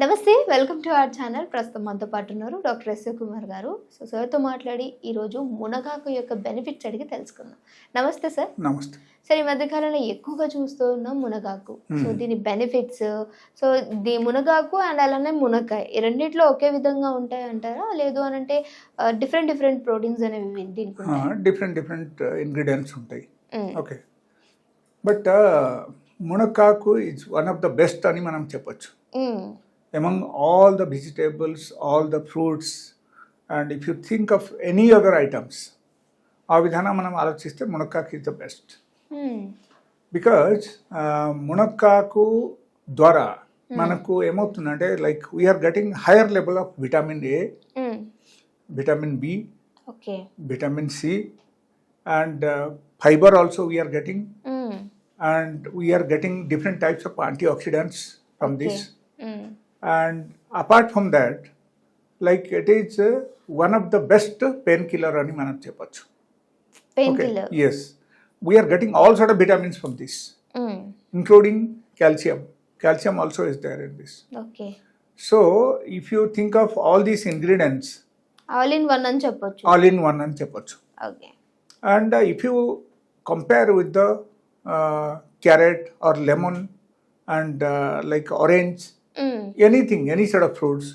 నమస్తే welcome to our channel. ప్రస్తుతం మనతో పాటు ఉన్నారు డాక్టర్ ఎస్ కుమార్ గారు. సో సార్తో మాట్లాడి ఈరోజు మునగాకు యొక్క బెనిఫిట్స్ అడిగి తెలుసుకుందాం. నమస్తే సార్. నమస్తే. సార్ ఈ మధ్యకాలంలో ఎక్కువగా చూస్తూ ఉన్నాం మునగాకు. సో. దీని బెనిఫిట్స్ సో దీ మునగాకు అండ్ అలానే మునక్కాయ ఈ రెండిట్లో ఒకే విధంగా ఉంటాయి అంటారా? లేదు అని అంటే డిఫరెంట్ డిఫరెంట్ ప్రోటీన్స్ అనేవి దీనికి డిఫరెంట్ డిఫరెంట్ ఇంగ్రీడియంట్స్ ఉంటాయి. Okay. But మునక్కాకు it's one of the best అని మనం చెప్పొచ్చు. Among all the vegetables, all the fruits, and if you think of any other items, ఆ విధానం మనం ఆలోచిస్తే మునక్కాకు ఇస్ ద బెస్ట్ బికాజ్ మునక్కాకు ద్వారా మనకు ఏమవుతుందంటే like we're getting higher level of vitamin A vitamin B vitamin C and fiber also we're getting and we are getting different types of antioxidants from this and apart from that like it is uh, one of the best painkiller అని మనం చెప్పొచ్చు pain okay killer yes we are getting all sort of vitamins from this including calcium calcium also is there in this okay so if you think of all these ingredients all in one అని చెప్పొచ్చు all in one అని చెప్పొచ్చు okay And uh, if you compare with the uh, carrot or lemon and uh, like orange, anything, any sort of fruits,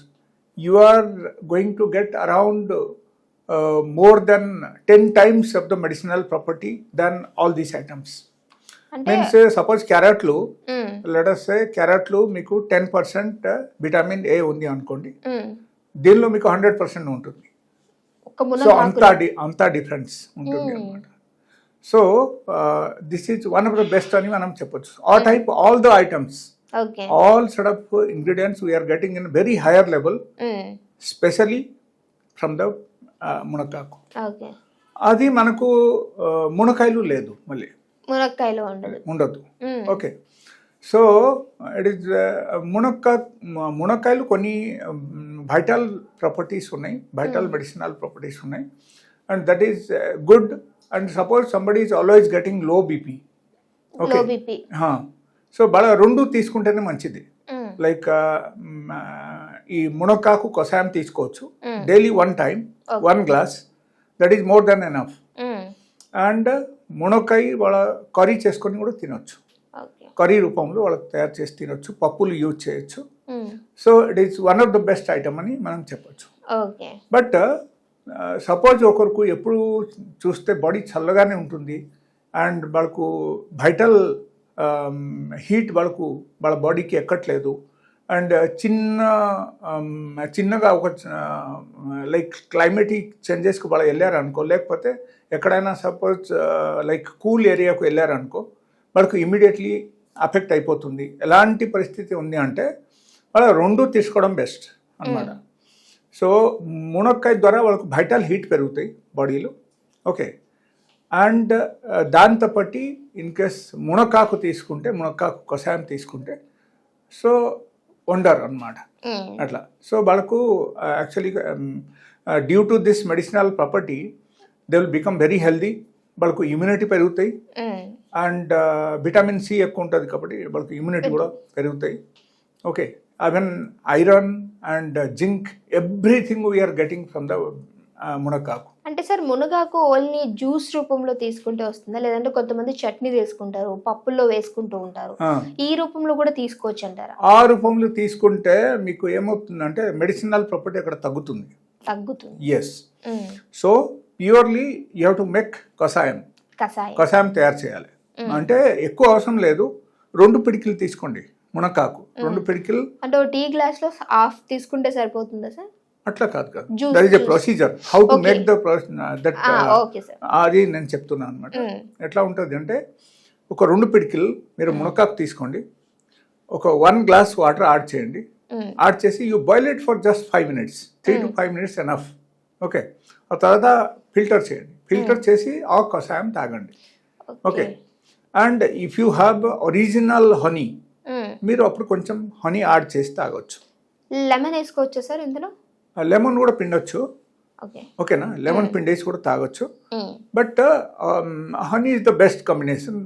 you are going to get around uh, more than 10 times of the medicinal property than all these items. అంటే Means uh, suppose carrotలు మ్మ్. let us say carrotలు మీకు ten percent vitamin A ఉంది అనుకోండి. దీనిలో మీకు hundred percent ఉంటుంది so అంతా అంతా difference ఉంటుంది అనమాట so this is one of the best అని మనం చెప్పొచ్చు ఆ type all the items okay all sort of ingredients we're getting in very higher level hmm. Specially from the మునక్కాకు okay అది మనకు uh, మునకాయలు లేదు మళ్ళీ. మునక్కాయలో ఉండదు. ఉండదు. మ్మ్. ఓకే సో ఇట్ ఈస్ మునక్క మునక్కాయలు కొన్ని వైటల్ ప్రాపర్టీస్ ఉన్నాయి. వైటల్ మెడిసినల్ ప్రాపర్టీస్ ఉన్నాయి. And that is good and suppose somebody is always గెటింగ్లో BP low okay BP so బాగా రెండు తీసుకుంటేనే మంచిది. లైక్ ఈ మునక్కాకు కషాయం తీసుకోవచ్చు. Daily one time. One glass that is more than enough. And మునక్కాయ వాళ్ళ కర్రీ చేసుకొని కూడా తినొచ్చు కర్రీ రూపంలో వాళ్ళకి తయారు చేసి తినొచ్చు పప్పులు యూజ్ చేయొచ్చు. So it is one of the best item అని మనం చెప్పొచ్చు బట్ సపోజ్ ఒకరికి ఎప్పుడు చూస్తే బాడీ చల్లగానే ఉంటుంది అండ్ వాళ్ళకు వైటల్ హీట్ వాళ్ళకు వాళ్ళ బాడీకి ఎక్కట్లేదు. అండ్ చిన్న um, చిన్నగా ఒక లైక్ క్లైమేటిక్ చేంజెస్కి వాళ్ళు వెళ్ళారనుకో లేకపోతే ఎక్కడైనా సపోజ్ లైక్ కూల్ ఏరియాకు వెళ్ళారనుకో వాళ్ళకు ఇమీడియట్లీ అఫెక్ట్ అయిపోతుంది. ఎలాంటి పరిస్థితి ఉంది అంటే వాళ్ళ రెండు తీసుకోవడం బెస్ట్ అన్నమాట. సో మునక్కాయ ద్వారా వాళ్ళకు వైటల్ హీట్ పెరుగుతాయి బాడీలో ఓకే అండ్ దాంతో పట్టి ఇన్ కేస్ మునక్కాకు తీసుకుంటే మునక్కాకు కషాయం తీసుకుంటే సో వండర్ అన్నమాట. మ్మ్. అట్లా. సో వాళ్ళకు actually due to this medicinal property they will become very healthy వాళ్ళకు ఇమ్యూనిటీ పెరుగుతాయి. అండ్ విటమిన్ సి ఎక్కువ ఉంటుంది కాబట్టి వాళ్ళకి ఇమ్యూనిటీ కూడా పెరుగుతాయి. Okay even iron and zinc everything we're getting from the మునక్కాకు. అంటే సార్ మునగాకు ఓన్లీ జ్యూస్ రూపంలో తీసుకుంటే వస్తుందా? లేదంటే కొంతమంది చట్నీ తీసుకుంటారు పప్పుల్లో వేసుకుంటూ ఉంటారు. ఈ రూపంలో కూడా తీసుకోవచ్చు అంటారా ఆ రూపంలో తీసుకుంటే మీకు ఏమవుతుందంటే మెడిసినల్ ప్రాపర్టీ అక్కడ తగ్గుతుంది. తగ్గుతుంది. Yes. So purely you to make కషాయం. కషాయం. కషాయం తయారు చేయాలి. అంటే ఎక్కువ అవసరం లేదు. రెండు పిడికిలు తీసుకోండి మునక్కాకు. రెండు పిడికిలు అంటే టీ గ్లాస్లో హాఫ్ తీసుకుంటే సరిపోతుందా సార్? అట్లా కాదు కాదు. That is a. Procedure how to. Make the that అది నేను చెప్తున్నాను అనమాట మ్మ్. ఎట్లా ఉంటుంది అంటే ఒక రెండు పిడికిలు మీరు మునక్కాకు తీసుకోండి. ఒక వన్ గ్లాస్ వాటర్ యాడ్ చేయండి. మ్మ్. యాడ్ చేసి you boil it for just five minutes. Three to five minutes enough. Okay. ఆ తర్వాత ఫిల్టర్ చేయండి. ఫిల్టర్ చేసి ఆ కషాయం తాగండి. Okay. And if you have original honey. మీరు అప్పుడు కొంచెం హనీ యాడ్ చేసి తాగొచ్చు. లెమన్ వేసుకోవచ్చా సార్ ఇందులో? లెమన్ కూడా పిండొచ్చు. ఓకే. ఓకేనా? లెమన్ పిండేసి కూడా తాగొచ్చు. But honey is the best combination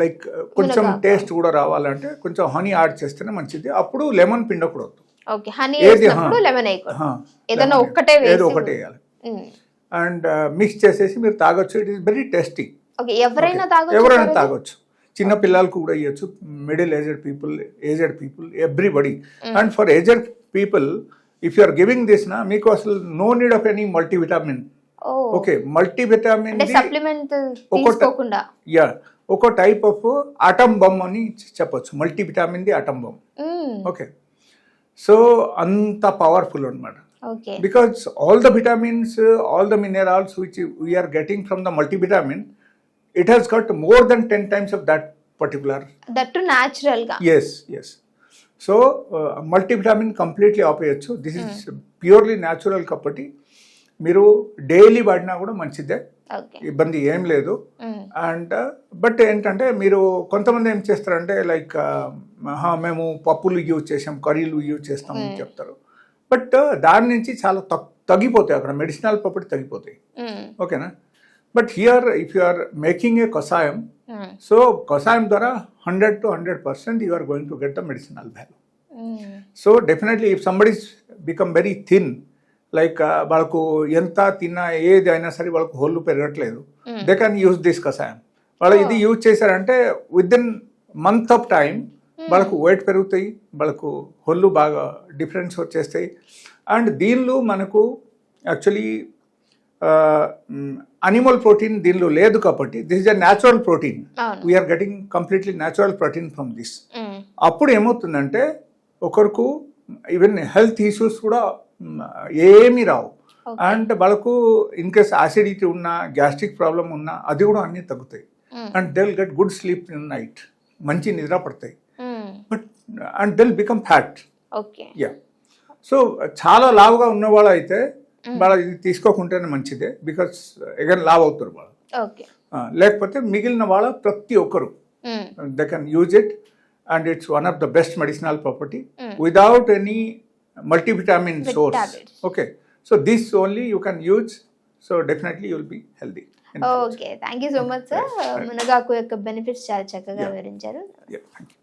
like కొంచెం. టేస్ట్ కూడా రావాలంటే కొంచెం హనీ యాడ్ చేస్తేనే మంచిది. అప్పుడు లెమన్ పిండకూడదు. ఏదైనా ఒక్కటే ఏదో ఒకటి వేయాలి. అండ్ మిక్స్ చేసేసి మీరు తాగొచ్చు. ఇట్ ఈస్ వెరీ టేస్టీ ఎవరైనా? తాగొచ్చు చిన్న పిల్లలకు కూడా ఇవ్వచ్చు middle aged people aged people everybody and for aged people if you are giving this నా మీకు అసలు no need of any multivitamin oh okay multivitamin అంటే యా ఒక టైప్ ఆఫ్ ఆటమ్ బమ్ అని చెప్పొచ్చు multivitamin the atom bomb okay so అంత powerful అనమాట because all the vitamins, uh, all the minerals which we are getting from the multivitamin, it has got more than 10 times of that particular. That న్యాచురల్గా Yes, yes. So multivitamin completely ఆపేయచ్చు. This is purely natural కాబట్టి మీరు daily వాడినా కూడా మంచిదే. ఇబ్బంది ఏం లేదు. ఉమ్, అండ్ బట్ ఏంటంటే మీరు కొంతమంది ఏం చేస్తారంటే లైక్ మేము పప్పులు యూజ్ చేసాం కర్రీలు యూజ్ చేస్తాం అని చెప్తారు. బట్ దాని నుంచి చాలా తగ్ తగ్గిపోతాయి అక్కడ. మెడిసినల్ ప్రాపర్టీ తగ్గిపోతాయి. ఉమ్, ఓకేనా? But here if you are making a కషాయం సో కషాయం ద్వారా hundred to hundred percent you are going to get the medicinal value so definitely if somebody's become very thin like వాళ్ళకు ఎంత తిన్నా ఏది అయినా సరే వాళ్ళకు హోళ్ళు పెరగట్లేదు. దే కెన్ యూజ్ దిస్ కషాయం వాళ్ళు ఇది యూజ్ చేశారంటే with in month of time వాళ్ళకు వెయిట్ పెరుగుతాయి వాళ్ళకు హొల్లు బాగా డిఫరెన్స్ వచ్చేస్తాయి. అండ్ దీనిలో మనకు యాక్చువల్లీ అనిమల్ ప్రోటీన్ దీనిలో లేదు కాబట్టి this is a natural protein we're getting completely natural protein from this అప్పుడు ఏమవుతుందంటే ఒకరికి ఈవెన్ హెల్త్ ఇష్యూస్ కూడా ఏమీ రావు. అండ్ వాళ్ళకు ఇన్ కేస్ యాసిడిటీ ఉన్నా గ్యాస్ట్రిక్ ప్రాబ్లం ఉన్నా అది కూడా అన్నీ తగ్గుతాయి. And they'll get good sleep in night మంచి నిద్ర పడతాయి. But and they'll become fat yeah so చాలా లావుగా ఉన్నవాళ్ళు అయితే వాళ్ళ ఇది తీసుకోకుంటేనే మంచిదే బికాస్ అగైన్ లావ్ అవుతారు వాళ్ళు. లేకపోతే మిగిలిన వాళ్ళ ప్రతి ఒక్కరు the can use it and it's one of the best medicinal property without any multivitamin source okay so this only you can use so definitely you'll be healthy okay thank you so much sir మునగాకు యొక్క benefits చాలా చక్కగా వివరించారు. Thank you